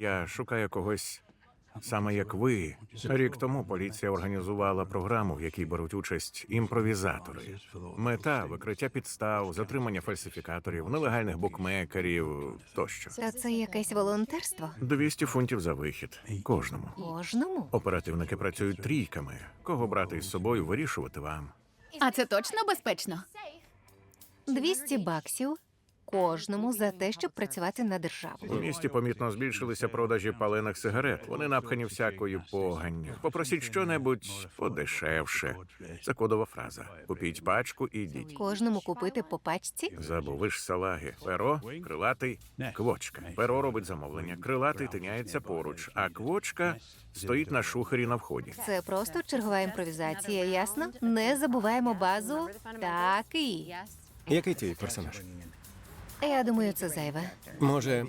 Я шукаю когось саме як ви. Рік тому поліція організувала програму, в якій беруть участь імпровізатори. Мета викриття підстав, затримання фальсифікаторів, нелегальних букмекерів тощо. То це якесь волонтерство? 200 фунтів за вихід кожному. Кожному? Оперативники працюють трійками. Кого брати із собою, вирішувати вам. А це точно безпечно? 200 баксів кожному за те, щоб працювати на державу. У місті помітно збільшилися продажі палених сигарет. Вони напхані всякою поганню. Попросіть щонебудь подешевше. Це кодова фраза. Купіть пачку і йдіть. Кожному купити по пачці? Забув ви ж салаги. Перо, крилатий, квочка. Перо робить замовлення. Крилатий тиняється поруч, а квочка стоїть на шухері на вході. Це просто чергова імпровізація, ясно? Не забуваємо базу. Так і. Який твій персонаж? Я думаю, це зайве. Може,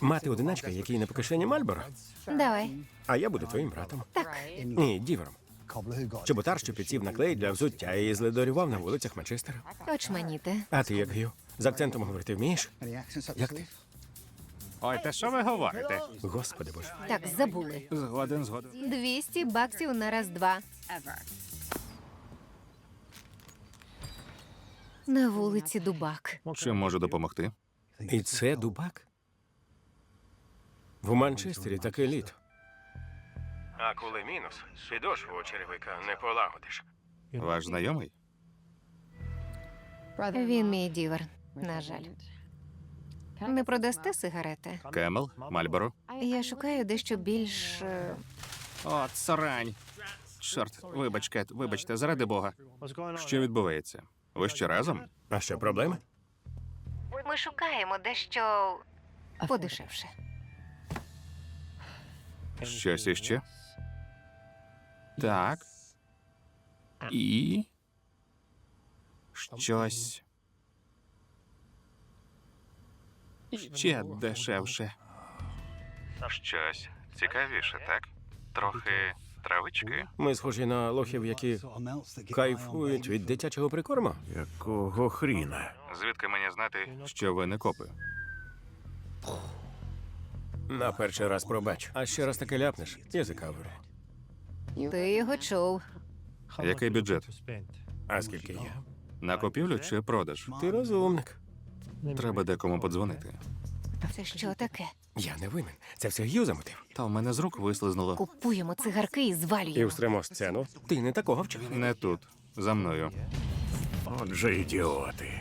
мати одиначка, який не по кишені Мальборо? Давай. А я буду твоїм братом. Так. Ні, дівером. Чоботар, що підсів на клей для взуття і зледорював на вулицях Манчестера. Очманіте. А ти як Гю? З акцентом говорити вмієш? Як ти? Ой, та що ви говорите? Господи боже. Так, забули. Згоден, згоден. 200 баксів на раз-два. На вулиці Дубак. Чим можу допомогти? І це дубак? В Манчестері таке літо. А коли мінус, підошву черевика не полагодиш. Ваш знайомий? Він мій дівер, на жаль. Не продасте сигарети? Кемел? Мальборо? Я шукаю дещо більш. е, От срань. Чорт, вибач, Кет, вибачте, заради Бога. Що відбувається? Ви ще разом? А що, проблеми? Ми шукаємо дещо подешевше. Щось іще? Так. І. Щось. Ще дешевше. Щось цікавіше, так? Трохи травички. Ми схожі на лохів, які кайфують від дитячого прикорму. Якого хріна? Звідки мені знати, що ви не копи? На перший раз пробач. А ще раз таке ляпнеш. Язика вирву. Ти його чув. Який бюджет? А скільки є? На купівлю чи продаж? Ти розумник. Треба декому подзвонити. Це що таке? Я не винен. Це все Гью замотив. Та в мене з рук вислизнуло. Купуємо цигарки і І звалюємо. встремо сцену. Ти не такого вчив. Не тут. За мною. Отже, ідіоти.